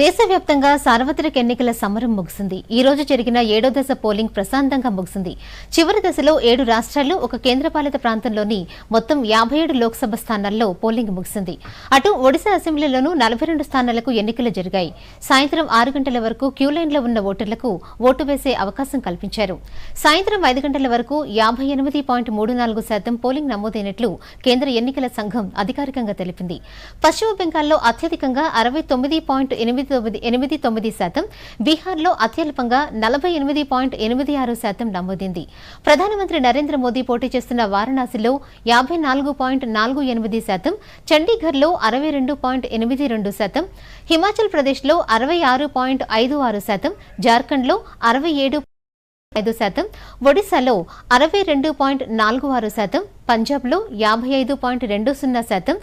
దేశవ్యాప్తంగా సార్వత్రిక ఎన్నికల సమరం ముగిసింది. ఈ రోజు జరిగిన ఏడో దశ పోలింగ్ ప్రశాంతంగా ముగిసింది. చివరి దశలో ఏడు రాష్ట్రాలు ఒక కేంద్రపాలిత ప్రాంతంలోని మొత్తం యాభై ఏడు లోక్సభ స్థానాల్లో పోలింగ్ ముగిసింది. అటు ఒడిశా అసెంబ్లీలోనూ నలభై రెండు స్థానాలకు ఎన్నికలు జరిగాయి. సాయంత్రం ఆరు గంటల వరకు క్యూలైన్లో ఉన్న ఓటర్లకు ఓటు వేసే అవకాశం కల్పించారు. సాయంత్రం ఐదు గంటల వరకు యాభై ఎనిమిది పాయింట్ మూడు నాలుగు శాతం పోలింగ్ నమోదైనట్లు కేంద్ర ఎన్నికల సంఘం అధికారికంగా తెలిపింది. పశ్చిమ బెంగాల్లో అత్యధికంగా అరవై తొమ్మిది పాయింట్ ఎనిమిది తొమ్మిది ఎనిమిది తొమ్మిది శాతం బీహార్లో అత్యల్పంగా నలభై ఎనిమిది పాయింట్ ఎనిమిది ఆరు శాతం నమోదింది. ప్రధానమంత్రి నరేంద్ర మోదీ పోటీ చేస్తున్న వారణాసిలో యాభై నాలుగు పాయింట్ నాలుగు ఎనిమిది శాతం చండీగఢ్లో అరవై రెండు పాయింట్ ఎనిమిది రెండు శాతం హిమాచల్ ప్రదేశ్లో అరవై ఆరు పాయింట్ ఐదు ఆరు శాతం జార్ఖండ్లో అరవై ఏడు ఐదు శాతం ఒడిశాలో అరవై రెండు పాయింట్ నాలుగు ఆరు శాతం పంజాబ్లో యాభై ఐదు పాయింట్ రెండు సున్నా శాతం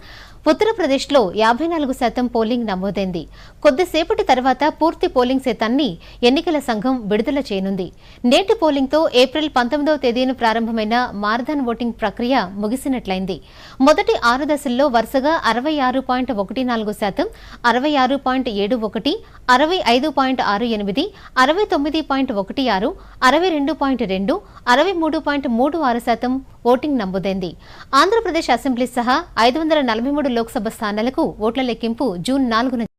ఉత్తరప్రదేశ్లో యాభై నాలుగు శాతం పోలింగ్ నమోదైంది. కొద్దిసేపటి తర్వాత పూర్తి పోలింగ్ శాతాన్ని ఎన్నికల సంఘం విడుదల చేయనుంది. నేటి పోలింగ్తో ఏప్రిల్ పంతొమ్మిదవ తేదీన ప్రారంభమైన మారథాన్ ఓటింగ్ ప్రక్రియ ముగిసినట్లయింది. మొదటి ఆరు దశల్లో వరుసగా అరవై ఆరు పాయింట్ ఒకటి నాలుగు శాతం అరవై ఆరు పాయింట్ ఏడు ఒకటి అరవై ఐదు పాయింట్ ఆరు ఎనిమిది అరవై తొమ్మిది పాయింట్ ఒకటి ఆరు అరవై రెండు పాయింట్ రెండు అరవై మూడు పాయింట్ మూడు ఆరు శాతం ఓటింగ్ నమోదైంది. ఆంధ్రప్రదేశ్ అసెంబ్లీ సహా ఐదు వందల నలభై మూడు లోక్సభ స్థానాలకు ఓట్ల లెక్కింపు జూన్ నాలుగున